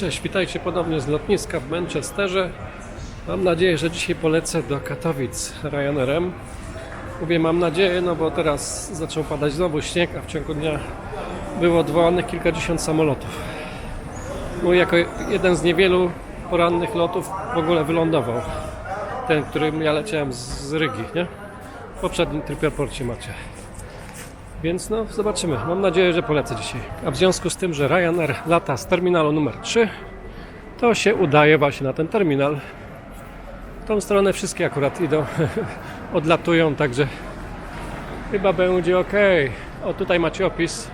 Cześć, witajcie ponownie z lotniska w Manchesterze. Mam nadzieję, że dzisiaj polecę do Katowic Ryanerem. Mówię mam nadzieję, no bo teraz zaczął padać znowu śnieg, a w ciągu dnia było odwołanych kilkadziesiąt samolotów. Mój jako jeden z niewielu porannych lotów w ogóle wylądował. Ten, którym ja leciałem z- Rygi, nie? W poprzednim tripierporcie macie. Więc no, zobaczymy. Mam nadzieję, że polecę dzisiaj. A w związku z tym, że Ryanair lata z terminalu numer 3, to się udaje właśnie na ten terminal. W tą stronę wszystkie akurat idą, odlatują, także chyba będzie ok. O, tutaj macie opis.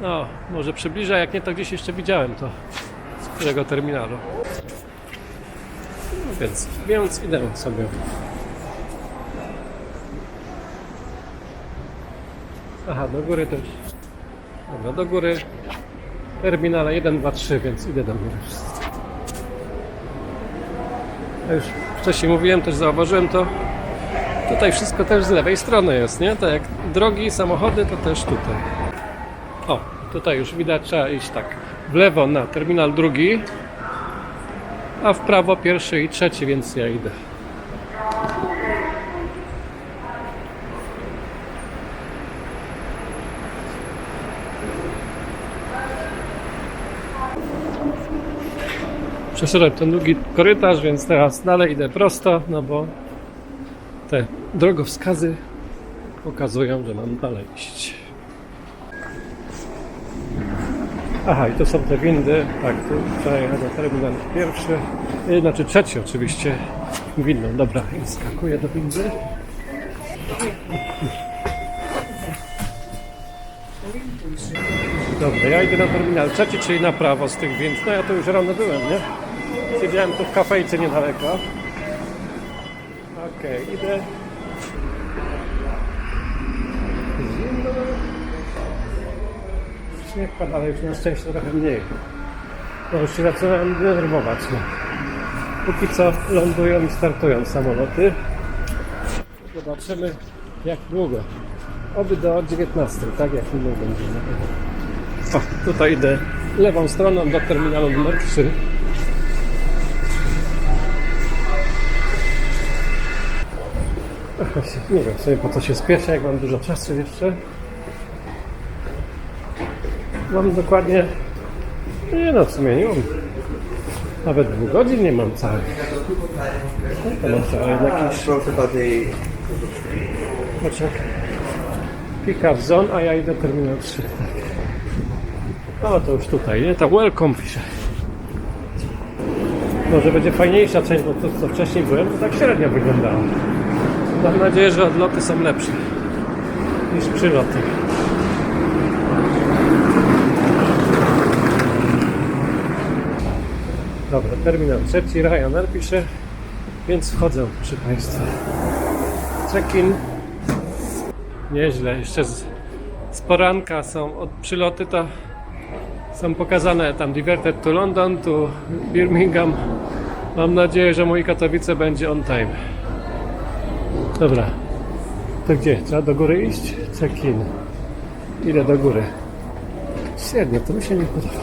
No, może przybliżę, jak nie to gdzieś jeszcze widziałem to z którego terminalu. No więc, więc idę sobie. Aha, do góry też. Dobra, do góry. Terminale 1, 2, 3, więc idę do góry. Ja już wcześniej mówiłem, też zauważyłem to. Tutaj wszystko też z lewej strony jest, nie? Tak jak drogi, samochody, to też tutaj. O, tutaj już widać, trzeba iść tak w lewo na terminal drugi, a w prawo pierwszy i trzeci, więc ja idę. Przeszedłem ten długi korytarz, więc teraz dalej idę prosto, no bo te drogowskazy pokazują, że mam dalej iść. Aha, i to są te windy. Tak, tu na terminal pierwszy, yy, znaczy trzeci oczywiście windą. Dobra, i skakuję do windy. Dobra, ja idę na terminal trzeci, czyli na prawo z tych wind. No ja tu już rano byłem, nie? Siedziałem tu w kafejce niedaleko. Okej, idę. Zimno. Śnieg pada, ale już na szczęście trochę mniej. No już się zaczynałem denerwować. No. Póki co lądują i startują samoloty. Zobaczymy jak długo. Oby do 19, tak jak minął będzie. O, tutaj idę lewą stroną do terminalu numer 3. Nie wiem sobie po co się spieszę, jak mam dużo czasu jeszcze. Mam dokładnie, nie no w sumie nie mam, nawet dwóch godzin nie mam całych. To mam całe jakieś, Proszę bardziej poczek. Pick up zone, a ja idę terminal 3. Tak. No to już tutaj, nie? To welcome pisze. Może będzie fajniejsza część, bo to co wcześniej byłem, to tak średnio wyglądało. Mam nadzieję, że odloty są lepsze niż przyloty. Dobra, terminal trzeci, Ryanair pisze, więc wchodzę, proszę Państwa. Check-in. Nieźle, jeszcze z, z poranka są od przyloty, to są pokazane tam diverted to London, to Birmingham. Mam nadzieję, że mój Katowice będzie on time. Dobra. To gdzie? Trzeba do góry iść? Check-in. Idę do góry. Średnio, to mi się nie podoba.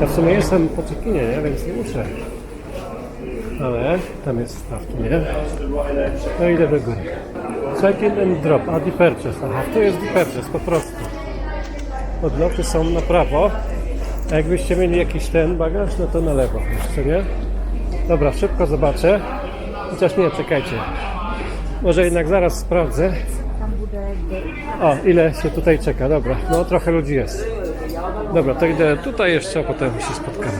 Ja w sumie jestem po check-inie, nie? więc nie muszę. Ale tam jest staw, nie? No idę do góry. Check-in and drop, a departures. Aha, tu jest departures, po prostu. Odloty są na prawo. A jakbyście mieli jakiś ten bagaż, no to na lewo jeszcze, nie? Dobra, szybko zobaczę. Chociaż nie, czekajcie. Może jednak zaraz sprawdzę. O, ile się tutaj czeka, dobra. No trochę ludzi jest. Dobra, to idę tutaj jeszcze, a potem się spotkamy.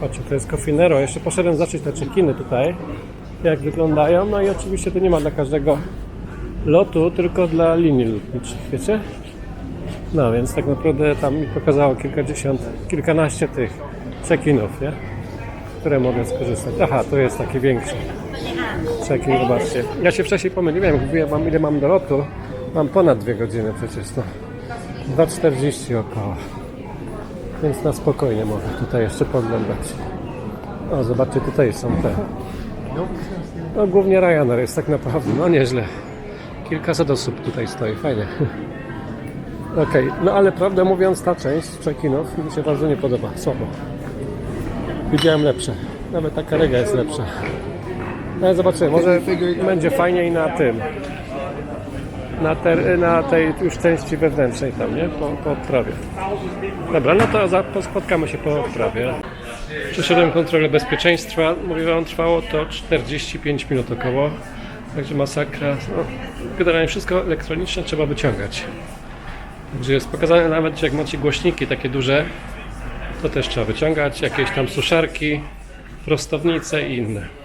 Patrzcie, to jest Cofinero. Jeszcze poszedłem zobaczyć te czekiny tutaj, jak wyglądają. No i oczywiście tu nie ma dla każdego lotu, tylko dla linii lotniczych, wiecie? No więc tak naprawdę tam mi pokazało kilkadziesiąt, kilkanaście tych check-inów, nie? Które mogę skorzystać. Aha, to jest taki większy check-in, zobaczcie. Ja się wcześniej pomyliłem, mówiłem mam ile mam do lotu. Mam ponad dwie godziny przecież, no. 2,40 około. Więc na spokojnie mogę tutaj jeszcze poglądać. O, zobaczcie, tutaj są te. No głównie Ryanair jest tak naprawdę, no nieźle. Kilkaset osób tutaj stoi, fajnie. Okej, no ale prawdę mówiąc, ta część check-inów mi się bardzo nie podoba. Słabo. Widziałem lepsze. Nawet ta karega jest lepsza. No zobaczymy, może będzie fajniej na tym. Na, ter, na tej już części wewnętrznej tam, nie? Po, po odprawie. Dobra, no to za, spotkamy się po odprawie. Przeszedłem kontrolę bezpieczeństwa. Mówię wam, trwało to 45 minut około. Także masakra. No, generalnie wszystko elektroniczne trzeba wyciągać. Także jest pokazane nawet, jak macie głośniki takie duże, to też trzeba wyciągać. Jakieś tam suszarki, prostownice i inne.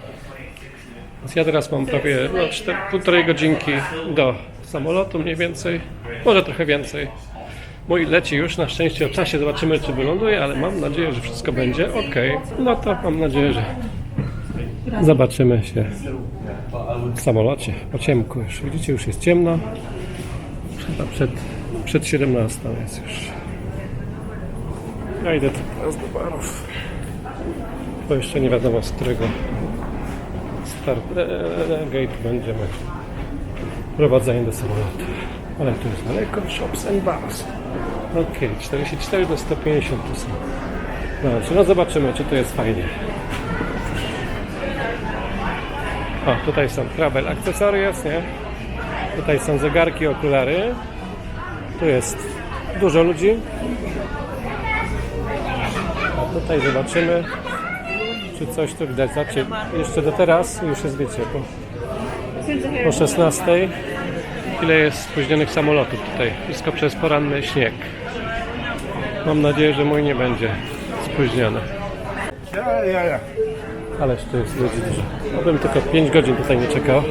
Więc ja teraz mam prawie no, 4, półtorej godzinki do samolotu mniej więcej, może trochę więcej. Mój leci już na szczęście o czasie, zobaczymy czy wyląduje, ale mam nadzieję, że wszystko będzie ok. No to mam nadzieję, że zobaczymy się w samolocie po ciemku już. Widzicie, już jest ciemno. Chyba przed, przed 17 jest już. Ja idę teraz do barów. Bo jeszcze nie wiadomo z którego start e, gate będziemy prowadzeni do samolotu. Ale tu jest daleko, shops and bars. Ok, 44 do 150 tu są. No zobaczymy, czy to jest fajnie. O, tutaj są travel accessories, nie? Tutaj są zegarki, okulary. Tu jest dużo ludzi. A tutaj zobaczymy, czy coś tu widać. Znaczy, jeszcze do teraz już jest, wiecie, po, po 16. Ile jest spóźnionych samolotów tutaj? Wszystko przez poranny śnieg. Mam nadzieję, że mój nie będzie spóźniony. Ja, ja, ja. Ależ tu jest ludzi dużo. Ja bym tylko 5 godzin tutaj nie czekał.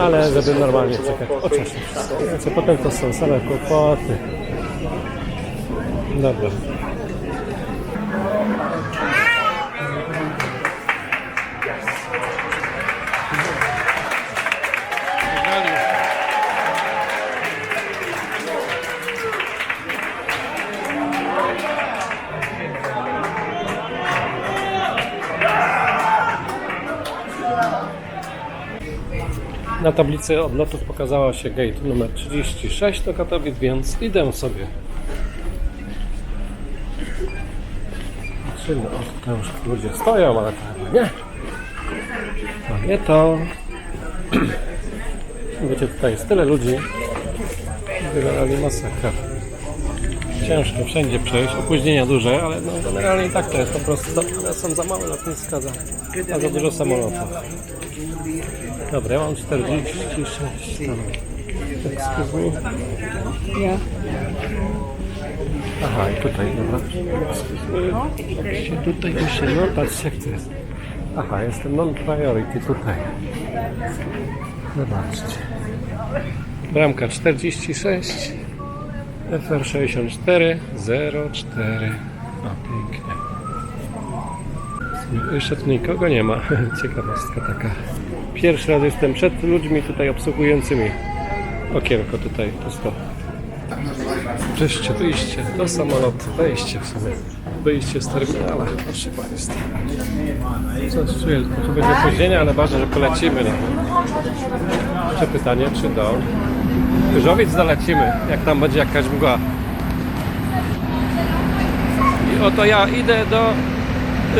Ale żeby normalnie czekać o czasie. Potem to są same kłopoty. Dobra. Na tablicy odlotów pokazała się gate numer 36 do Katowic, więc idę sobie. O, tam już ludzie stoją, ale chyba nie. To nie to. Wiecie, tutaj jest tyle ludzi. Generalnie masakra. Ciężko wszędzie przejść, opóźnienia duże, ale no generalnie i tak to jest po prostu, za, są za małe lotniska, za, a za dużo samolotów. Dobra, ja mam 46 tam. Excuse me. Ja. Aha, i tutaj, dobra. Excuse me. Jak się tutaj pisze, no patrzcie jak to jest. Aha, jestem non-priority tutaj. Zobaczcie. Bramka 46, FR 64, 04. O, pięknie. Jeszcze tu nikogo nie ma. Ciekawostka taka. Pierwszy raz jestem przed ludźmi tutaj obsługującymi okienko tutaj pusto. Wreszcie wyjście do samolotu, wejście w sumie. Wyjście z terminala, proszę Państwa. Coś czuję, tu będzie opóźnienie, ale ważne, że polecimy. No. Jeszcze pytanie, czy do Krzyżowic dolecimy, jak tam będzie jakaś mgła. I oto ja idę do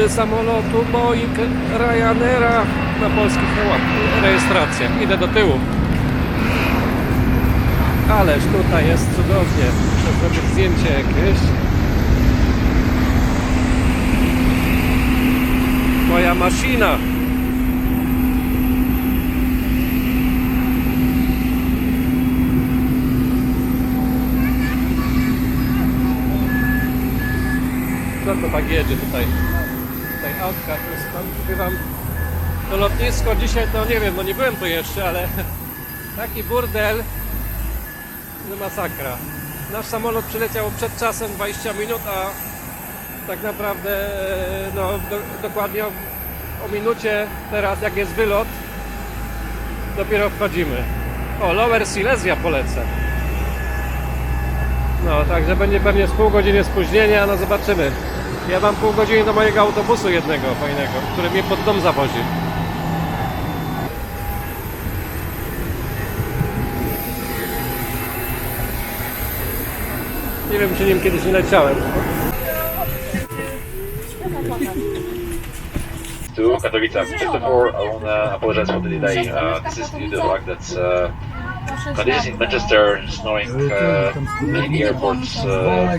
y, samolotu Boeing Ryanaira na polskich re- rejestracjach. Idę do tyłu. Ależ tutaj jest cudownie. Muszę zrobić zdjęcie jakieś. Moja maszyna. Co to tak jedzie tutaj? Tutaj autka, bywam to lotnisko dzisiaj to nie wiem, no nie byłem tu jeszcze, ale taki burdel, no masakra. Nasz samolot przyleciał przed czasem 20 minut, a tak naprawdę e, no, do, dokładnie o, o minucie teraz jak jest wylot, dopiero wchodzimy. O, Lower Silesia polecę. No, także będzie pewnie z pół godziny spóźnienia, no zobaczymy. Ja mam pół godziny do mojego autobusu jednego fajnego, który mnie pod dom zawozi. wiem, czy nim kiedyś nie leciałem. to Katowice. Just before, I want to apologize for the delay. Uh, this is due to the fact that uh, conditions in Manchester, snowing uh, many airports uh,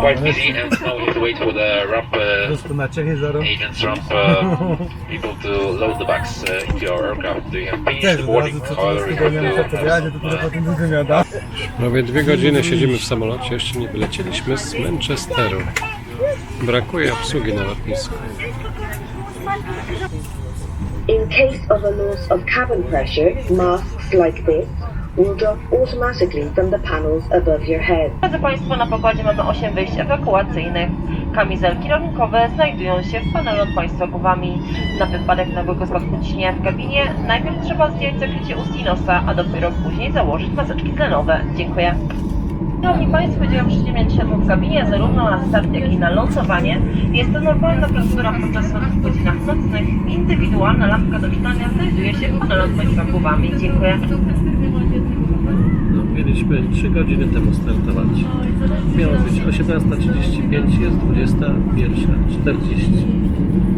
quite busy, and now we have to wait for the ramp uh, agents, ramp uh, people to load the bags uh, into our aircraft. They have finished the boarding, however, we have to uh. Prawie dwie godziny siedzimy w samolocie, jeszcze nie wylecieliśmy z Manchesteru. Brakuje obsługi na lotnisku. In case of a loss of cabin pressure, masks like this will drop automatically from the panels above your head. Drodzy Państwo, na pokładzie mamy 8 wyjść ewakuacyjnych. Kamizelki ratunkowe znajdują się w panelu od Państwa głowami. Na wypadek nagłego ciśnienia w kabinie najpierw trzeba zdjąć zakrycie ust i nosa, a dopiero później założyć maseczki tlenowe. Dziękuję. Szanowni Państwo, dzieją przyziemiać światło w kabinie zarówno na start, jak i na lądowanie. Jest to normalna procedura podczas w godzinach nocnych. Indywidualna lampka do czytania znajduje się w panelu od Państwa głowami. Dziękuję. No, mieliśmy 3 godziny temu startować. Miało być 18.35, jest 21.40.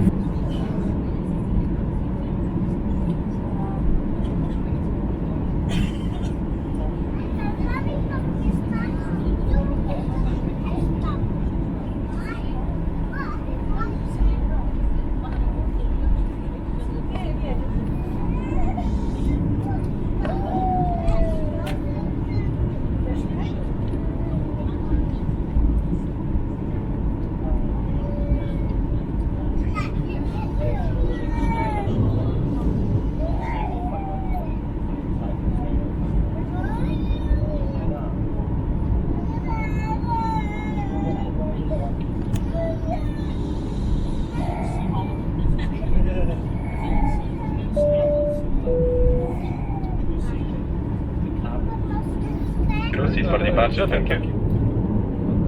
Departure, thank you.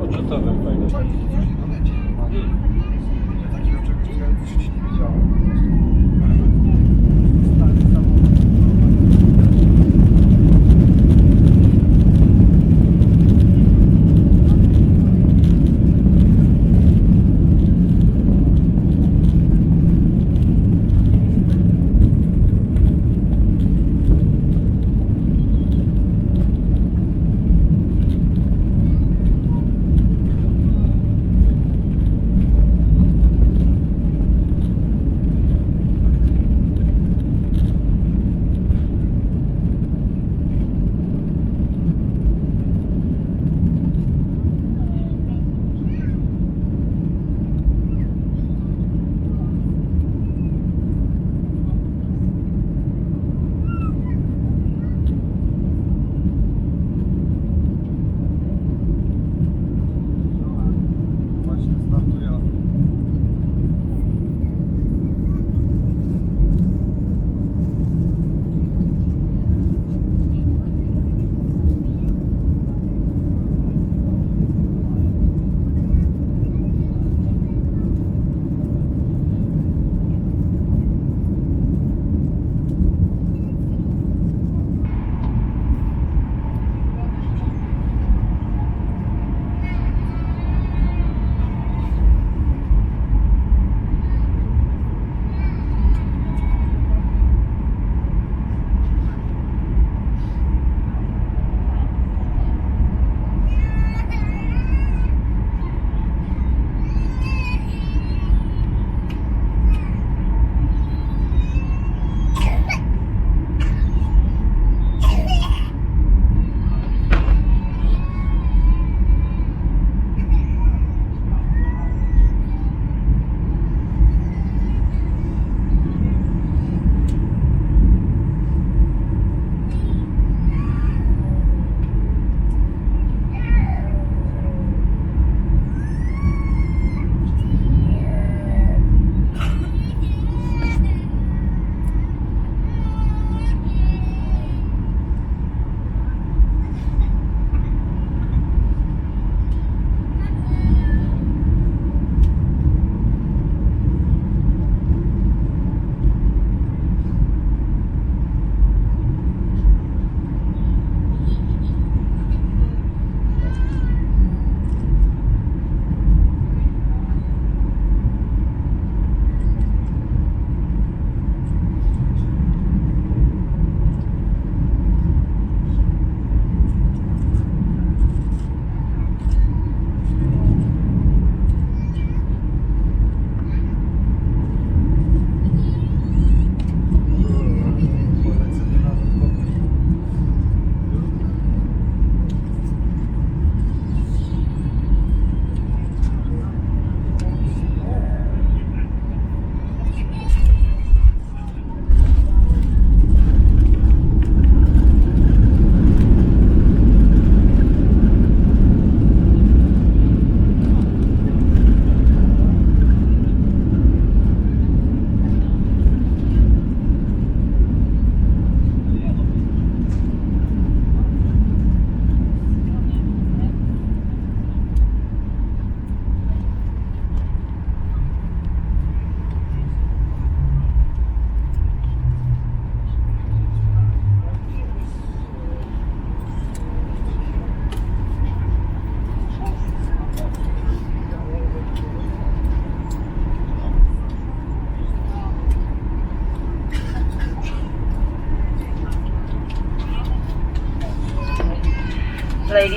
Odrzutowym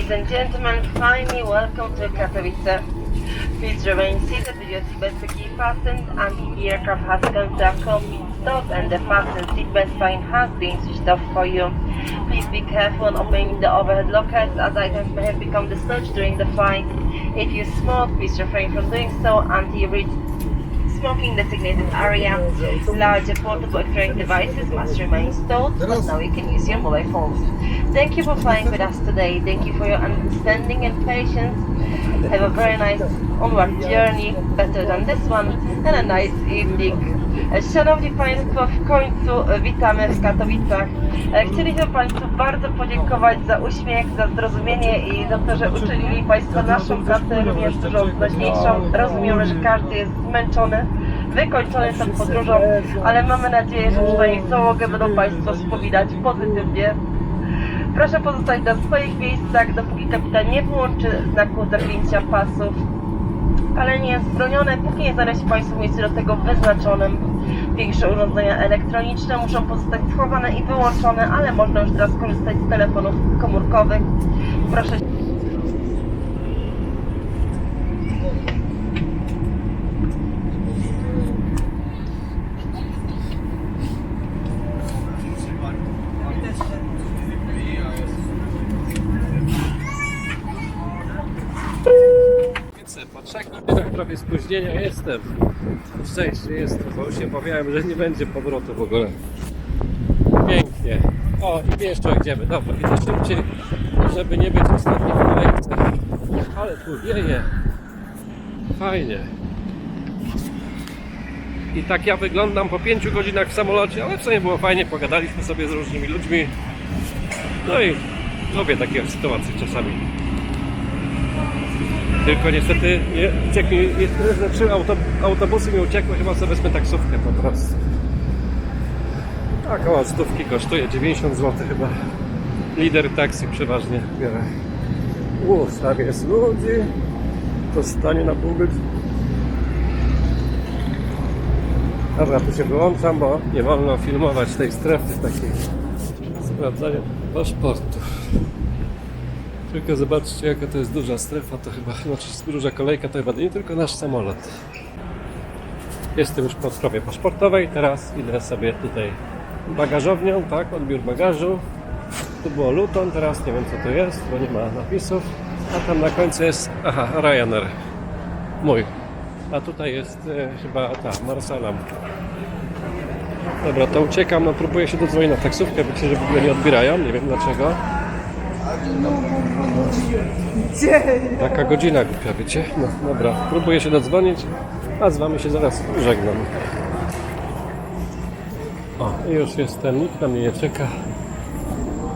Ladies and gentlemen, finally welcome to Katowice. Please remain seated with your seatbelt securely fastened until the aircraft has come to a complete stop and the fasten seatbelt sign has been switched off for you. Please be careful when opening the overhead lockers as items may have become dislodged during the flight. If you smoke, please refrain from doing so until you reach smoking designated area. Larger portable electronic devices must remain stowed, but now you can use your mobile phones. Thank you for flying with us today. Thank you for your understanding and patience. Have a very nice onward journey, better than this one, and a nice evening. Szanowni Państwo, w końcu witamy w Katowicach. E, Chcieliśmy Państwu bardzo podziękować za uśmiech, za zrozumienie i za to, że uczynili Państwo naszą pracę również dużo znośniejszą. Rozumiemy, że każdy jest zmęczony, wykończony tą podróżą, ale mamy nadzieję, że przynajmniej załogę będą Państwo spominać pozytywnie. Proszę pozostać na swoich miejscach, dopóki kapitan nie wyłączy znaku zapięcia pasów. Palenie jest bronione, póki nie znaleźć Państwo w miejscu do tego wyznaczonym. Większe urządzenia elektroniczne muszą pozostać schowane i wyłączone, ale można już teraz korzystać z telefonów komórkowych. Proszę po trzech godzinach prawie spóźnienia jestem. Szczęście jestem, bo już się obawiałem, że nie będzie powrotu w ogóle. Pięknie. O, i jeszcze idziemy. Dobra, idę szybciej, żeby nie być ostatni w kolejce. Ale tu wieje. Fajnie. I tak ja wyglądam po pięciu godzinach w samolocie, ale w sumie było fajnie, pogadaliśmy sobie z różnymi ludźmi. No i lubię takie sytuacje czasami. Tylko niestety nie, uciekł trzy auto, autobusy mi uciekły, chyba sobie wezmę taksówkę po prostu. A koło stówki kosztuje 90 zł chyba. Lider taksi przeważnie biorę. Uff, tam jest ludzi. To stanie na pół godziny. Dobra, tu się wyłączam, bo nie wolno filmować tej strefy takiej sprawdzania paszportów. Tylko zobaczcie jaka to jest duża strefa, to chyba, znaczy duża kolejka, to chyba nie tylko nasz samolot. Jestem już po sprawie paszportowej, teraz idę sobie tutaj bagażownią, tak, odbiór bagażu. Tu było Luton, teraz nie wiem co to jest, bo nie ma napisów. A tam na końcu jest, aha, Ryanair. Mój. A tutaj jest e, chyba ta, Marsalam. Dobra, to uciekam, no próbuję się dodzwonić na taksówkę, wiecie, że w ogóle nie odbierają, nie wiem dlaczego. Taka godzina głupia, wiecie? No dobra, próbuję się dodzwonić, a z wami się zaraz żegnam. O, już jestem, nikt na mnie nie czeka.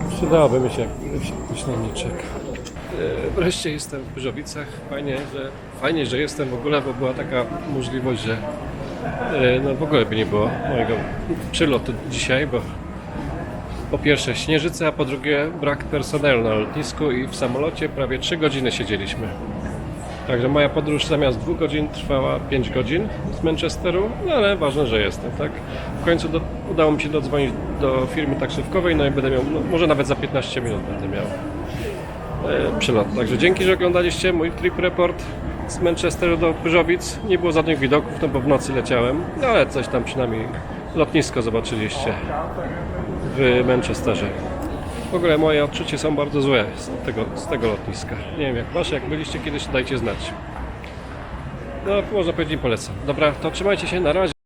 Przydałoby mi się, jakby ktoś na mnie czeka. E, Wreszcie jestem w Pyrzowicach. Fajnie, że, fajnie, że jestem w ogóle, bo była taka możliwość, że e, no w ogóle by nie było mojego przylotu dzisiaj, bo po pierwsze śnieżyca, a po drugie brak personelu na lotnisku i w samolocie prawie 3 godziny siedzieliśmy. Także moja podróż zamiast 2 godzin trwała 5 godzin z Manchesteru, no ale ważne, że jestem, tak? W końcu do, udało mi się dodzwonić do firmy taksówkowej, no i będę miał, no, może nawet za 15 minut będę miał e, przylot. Także dzięki, że oglądaliście mój trip report z Manchesteru do Pyrzowic. Nie było żadnych widoków, no bo w nocy leciałem, no ale coś tam przynajmniej lotnisko zobaczyliście w Manchesterze. W ogóle moje odczucia są bardzo złe z tego, z tego lotniska. Nie wiem jak wasze, jak byliście kiedyś, dajcie znać. No, można powiedzieć, polecam. Dobra, to trzymajcie się, na razie.